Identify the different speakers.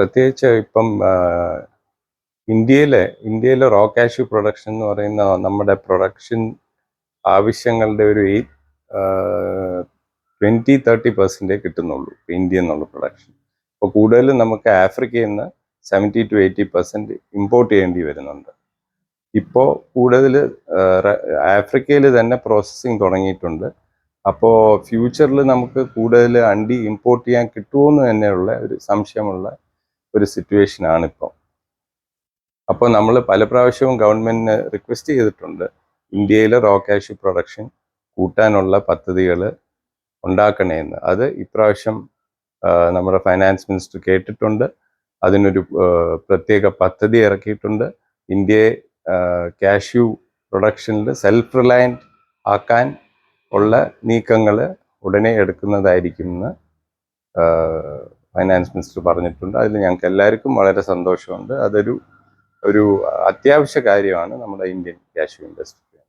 Speaker 1: പ്രത്യേകിച്ച് ഇപ്പം ഇന്ത്യയിലെ ഇന്ത്യയിലെ റോ കാഷ്യൂ പ്രൊഡക്ഷൻ എന്ന് പറയുന്ന നമ്മുടെ പ്രൊഡക്ഷൻ ആവശ്യങ്ങളുടെ ഒരു എയ്റ്റ് ട്വന്റി തേർട്ടി പെർസെന്റേ കിട്ടുന്നുള്ളൂ ഇന്ത്യ എന്നുള്ള പ്രൊഡക്ഷൻ. അപ്പോൾ കൂടുതലും നമുക്ക് ആഫ്രിക്കയിൽ നിന്ന് seventy two eighty percent import ചെയ്യേണ്ടി വരുന്നുണ്ട്. ഇപ്പോൾ കൂടുതൽ ആഫ്രിക്കയിൽ തന്നെ പ്രോസസ്സിങ് തുടങ്ങിയിട്ടുണ്ട്. അപ്പോൾ ഫ്യൂച്ചറിൽ നമുക്ക് കൂടുതൽ അണ്ടി ഇമ്പോർട്ട് ചെയ്യാൻ കിട്ടുമോ എന്ന് തന്നെയുള്ള ഒരു സംശയമുള്ള ഒരു സിറ്റുവേഷൻ ആണ് ഇപ്പോൾ അപ്പോൾ നമ്മൾ പല പ്രാവശ്യവും ഗവൺമെന്റിന് റിക്വസ്റ്റ് ചെയ്തിട്ടുണ്ട് ഇന്ത്യയിലെ റോ കാഷ്യൂ പ്രൊഡക്ഷൻ കൂട്ടാനുള്ള പദ്ധതികൾ ഉണ്ടാക്കണേന്ന്. അത് ഇപ്രാവശ്യം നമ്മുടെ ഫൈനാൻസ് മിനിസ്റ്റർ കേട്ടിട്ടുണ്ട്. അതിനൊരു പ്രത്യേക പദ്ധതി ഇറക്കിയിട്ടുണ്ട്. ഇന്ത്യയെ കാഷ്യൂ പ്രൊഡക്ഷനിൽ സെൽഫ് റിലയന്റ് ആക്കാൻ ഉള്ള നീക്കങ്ങൾ ഉടനെ എടുക്കുന്നതായിരിക്കുമെന്ന് ആ, ഫൈനാൻസ് മിനിസ്റ്റർ പറഞ്ഞിട്ടുണ്ട്. അതിൽ ഞങ്ങൾക്ക് എല്ലാവർക്കും വളരെ സന്തോഷമുണ്ട്. അതൊരു ഒരു അത്യാവശ്യ കാര്യമാണ് നമ്മുടെ ഇന്ത്യൻ കാഷ്യൂ ഇൻഡസ്ട്രി